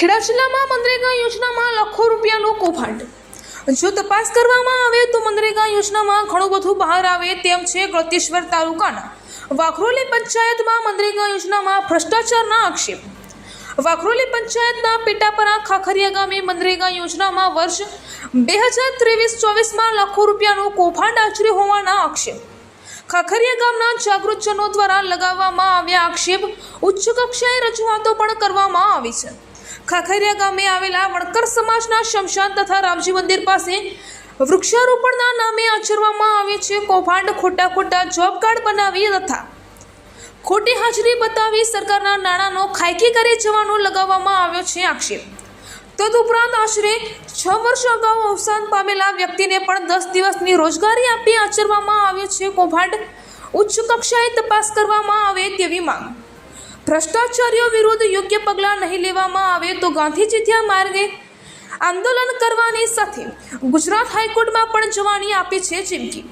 ખેડા જિલ્લામાં મનરેગા યોજનામાં લાખો રૂપિયાનું કૌભાંડ. જો તપાસ કરવામાં આવે તો મનરેગા યોજનામાં ઘણું બધું બહાર આવે તેમ છે ગળતેશ્વર તાલુકાના. વાઘરોલી પંચાયતમાં મનરેગા યોજનામાં ભ્રષ્ટાચારના આક્ષેપ. વાઘરોલી પંચાયતના પેટાપરા ખાખરિયા ગામે મનરેગા યોજનામાં વર્ષ બે હજાર ત્રેવીસ ચોવીસમાં લાખો રૂપિયાનું કૌભાંડ આચર્યું હોવાના આક્ષેપ. ખાખરિયા ગામના જાગૃતજનો દ્વારા લગાવવામાં આવ્યા આક્ષેપ ઉચ્ચ કક્ષાએ રજૂઆતો પણ કરવામાં આવી છે. ખાખરિયા ગામે આવેલા વણકર સમાજના શમશાન તથા રામજી મંદિર પાસે વૃક્ષારોપણના નામે આચરવામાં આવે છે. કૌભાંડ ખોટા ખોટા જોબ કાર્ડ બનાવી તથા ખોટી હાજરી બતાવી સરકારના નાણાંનો ખાયકી કરી જવાનો લગાવવામાં આવ્યો છે આક્ષેપ. તદુપરાંત આશરે છ વર્ષ અગાઉ અવસાન પામેલા વ્યક્તિને પણ દસ દિવસની રોજગારી આપી આચરવામાં આવ્યો છે. કૌભાંડ ઉચ્ચ કક્ષાએ તપાસ કરવામાં આવે તેવી માંગ. ભ્રષ્ટાચારીઓ વિરુદ્ધ યોગ્ય પગલાં નહીં લેવામાં આવે તો ગાંધી ચિંધ્યા માર્ગે આંદોલન કરવાની સાથે ગુજરાત હાઈકોર્ટમાં પણ જવાની આપી છે ચીમકી.